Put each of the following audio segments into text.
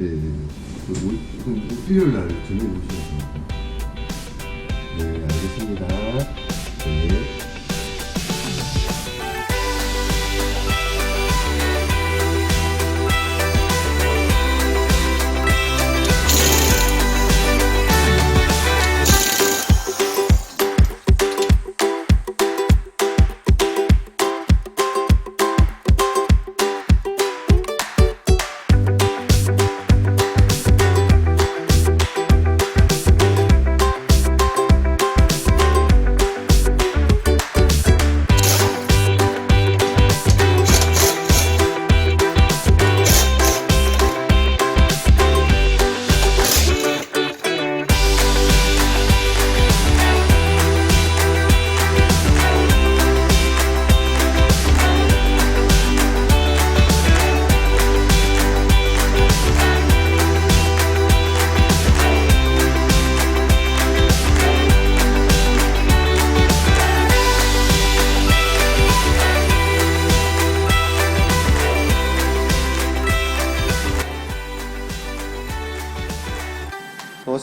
네. 그 오- 그럼 일요일 날 저녁에 오시면 됩니다. 네, 알겠습니다. 네.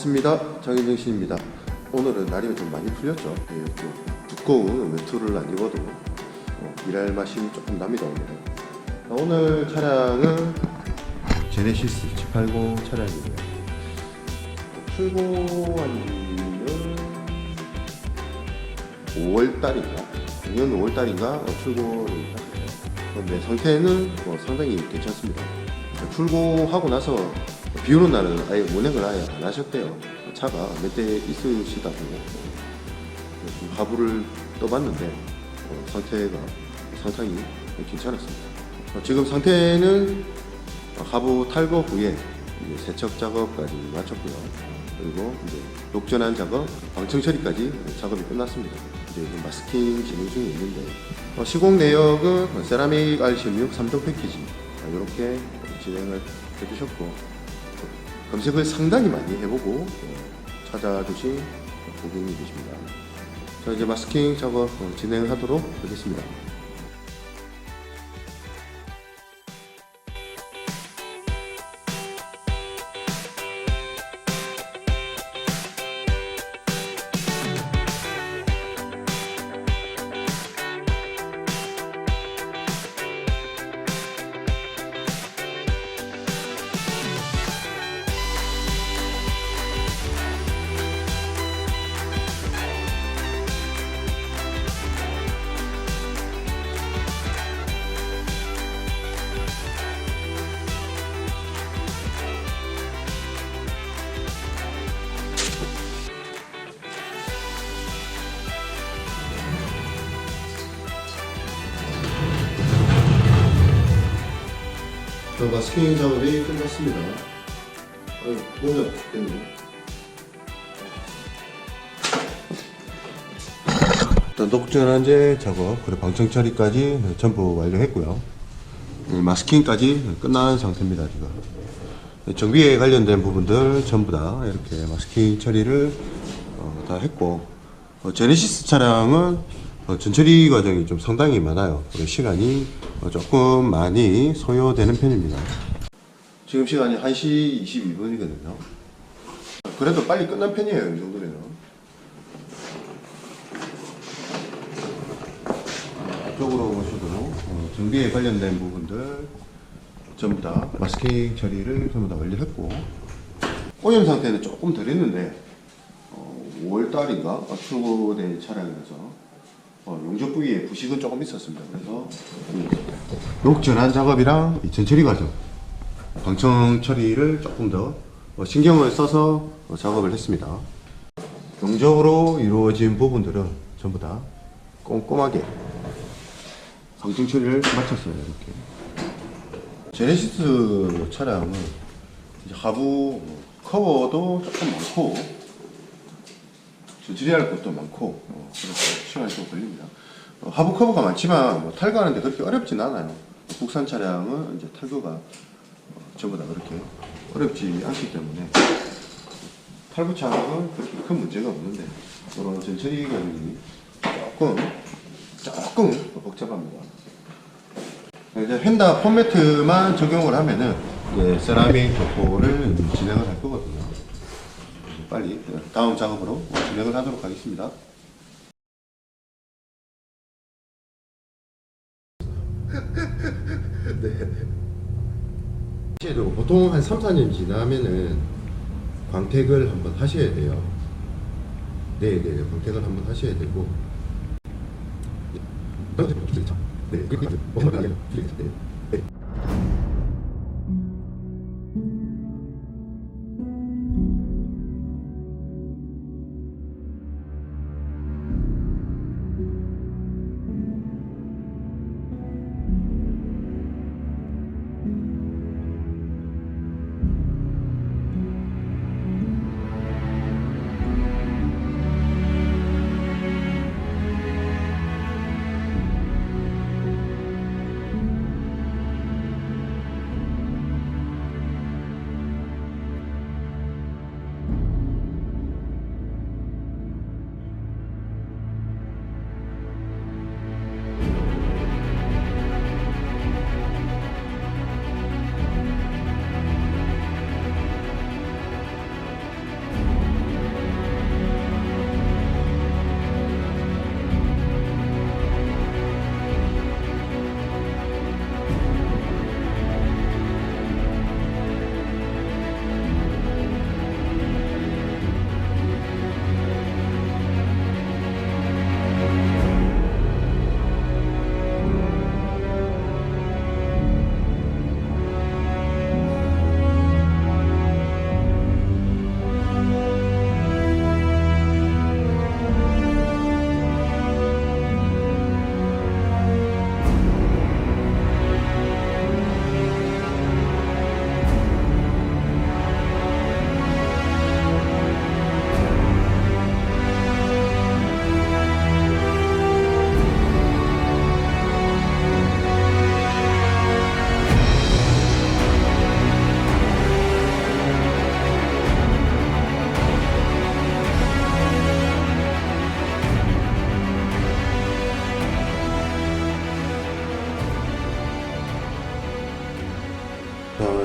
반갑습니다. 장윤정 씨입니다. 오늘은 날이 좀 많이 풀렸죠. 예, 좀 두꺼운 외투를 안 입어도 어, 일할 맛이 조금 납니다 오늘. 오늘 차량은 제네시스 G80 차량이고요. 출고한 지는 5월 달인가? 작년 5월 달인가 출고를 했어요. 그런데 상태는 뭐 상당히 괜찮습니다. 출고하고 나서 비 오는 날은 아예 운행을 아예 안 하셨대요. 차가 몇 대 있으시다고 좀 하부를 떠봤는데 어, 상태가 상당히 괜찮았습니다. 어, 지금 상태는 하부 탈거 후에 세척 작업까지 마쳤고요. 그리고 이제 녹전환 작업, 방청 처리까지 작업이 끝났습니다. 이제 마스킹 진행 중에 있는데 어, 시공 내역은 세라믹 R16 3종 패키지 이렇게 진행을 해주셨고 검색을 상당히 많이 해보고 어, 찾아주신 고객님 계십니다. 자 이제 마스킹 작업 어, 진행하도록 하겠습니다. 자, 마스킹 작업이 끝났습니다. 아유, 몸이 아프겠네. 녹전환제 작업, 그리고 방청 처리까지 전부 완료했고요. 네, 마스킹까지 끝난 상태입니다, 지금. 네, 정비에 관련된 부분들 전부 다 이렇게 마스킹 처리를 어, 다 했고, 어, 제네시스 차량은 어, 전처리 과정이 좀 상당히 많아요. 시간이 어, 조금 많이 소요되는 편입니다. 지금 시간이 1시 22분이거든요. 그래도 빨리 끝난 편이에요, 이 정도면. 앞쪽으로 보시고 어, 정비에 관련된 부분들 전부 다 마스킹 처리를 전부 다 완료했고 오염 상태는 조금 덜 했는데 어, 5월 달인가 출고된 차량이라서 어, 용접 부위에 부식은 조금 있었습니다. 그래서 녹 전환 작업이랑 이 전 처리 과정 방청 처리를 조금 더 어, 신경을 써서 어, 작업을 했습니다. 경적으로 이루어진 부분들은 전부 다 꼼꼼하게 방청 처리를 마쳤어요. 이렇게. 제네시스 차량은 하부 커버도 조금 많고 조절할 것도 많고 어, 시간이 좀 걸립니다. 어, 하부 커버가 많지만 뭐 탈거하는데 그렇게 어렵진 않아요. 국산 차량은 이제 탈거가 어, 전부 다 그렇게 어렵지 않기 때문에 탈부 차량은 그렇게 큰 문제가 없는데 그런 전처리 과정이 조금 조금 복잡합니다. 이제 헨다 포매트만 적용을 하면은 네, 세라믹 도포를 진행을 할 거거든요. 빨리 다음 작업으로 진행을 하도록 하겠습니다. 네. 보통 한 3, 4년 지나면은 광택을 한번 하셔야 돼요. 네, 네, 네. 광택을 한번 하셔야 되고. 네,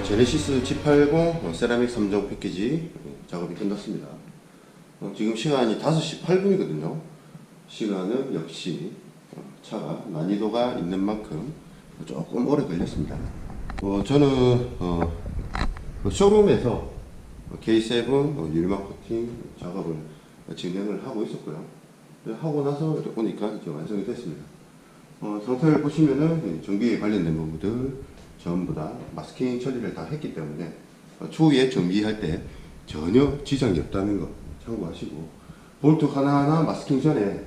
어, 제네시스 G80 어, 세라믹 3종 패키지 어, 작업이 끝났습니다. 어, 지금 시간이 5시 8분이거든요. 시간은 역시 어, 차가 난이도가 있는 만큼 조금 오래 걸렸습니다. 어, 저는 어, 그 쇼룸에서 K7 어, 유리막 코팅 작업을 진행을 하고 있었고요. 네, 하고 나서 이렇게 보니까 이제 완성이 됐습니다. 어, 상태를 보시면은 전기에 관련된 부분들 전부 다 마스킹 처리를 다 했기 때문에 어, 추후에 정비할 때 전혀 지장이 없다는 거 참고하시고 볼트 하나하나 마스킹 전에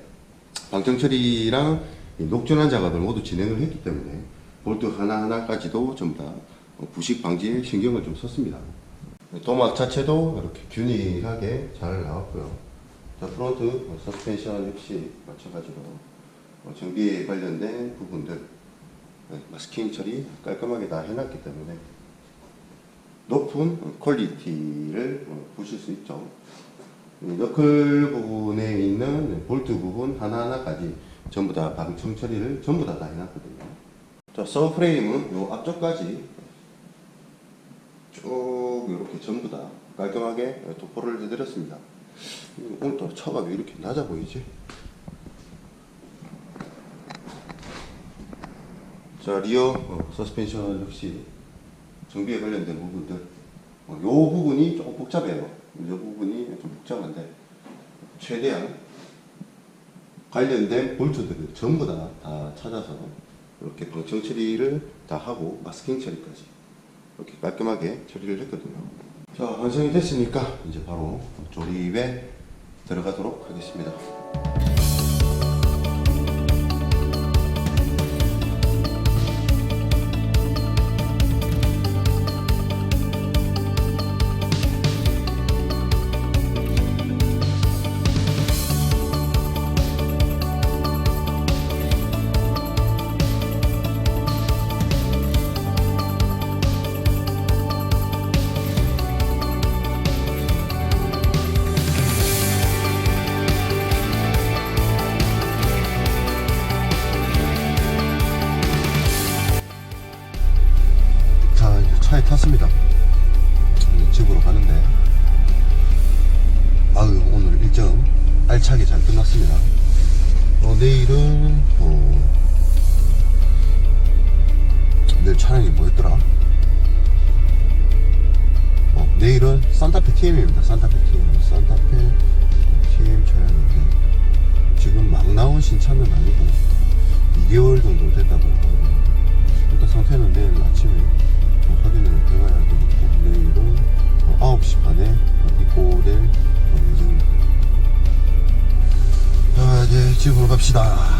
방청 처리랑 이 녹전환 작업을 모두 진행을 했기 때문에 볼트 하나하나까지도 전부 다 어, 부식 방지에 신경을 좀 썼습니다. 도막 자체도 이렇게 균일하게 잘 나왔고요. 자, 프론트 어, 서스펜션 역시 마찬가지로 어, 정비에 관련된 부분들 네, 마스킹 처리 깔끔하게 다 해놨기 때문에 높은 퀄리티를 어, 보실 수 있죠. 이 너클 부분에 있는 볼트 부분 하나하나까지 전부 다 방청 처리를 전부 다 다 해놨거든요. 자, 서프레임은 요 앞쪽까지 쭉 이렇게 전부 다 깔끔하게 도포를 해드렸습니다. 오늘 또 차가 왜 이렇게 낮아 보이지? 자 리어 어, 서스펜션 역시 정비에 관련된 부분들 어, 요 부분이 조금 복잡해요. 요 부분이 좀 복잡한데 최대한 관련된 볼트들을 전부 다, 다 찾아서 이렇게 방청 처리를 다 하고 마스킹 처리까지 이렇게 깔끔하게 처리를 했거든요. 자 완성이 됐으니까 이제 바로 조립에 들어가도록 하겠습니다. 알차게 잘 끝났습니다. 어, 내일은 어, 내일 촬영이 뭐였더라? 어, 내일은 산타페 TM입니다. 산타페 TM, 산타페 TM 촬영인데 지금 막 나온 신차는 아니고 2개월 정도 됐다고 집으로 갑시다.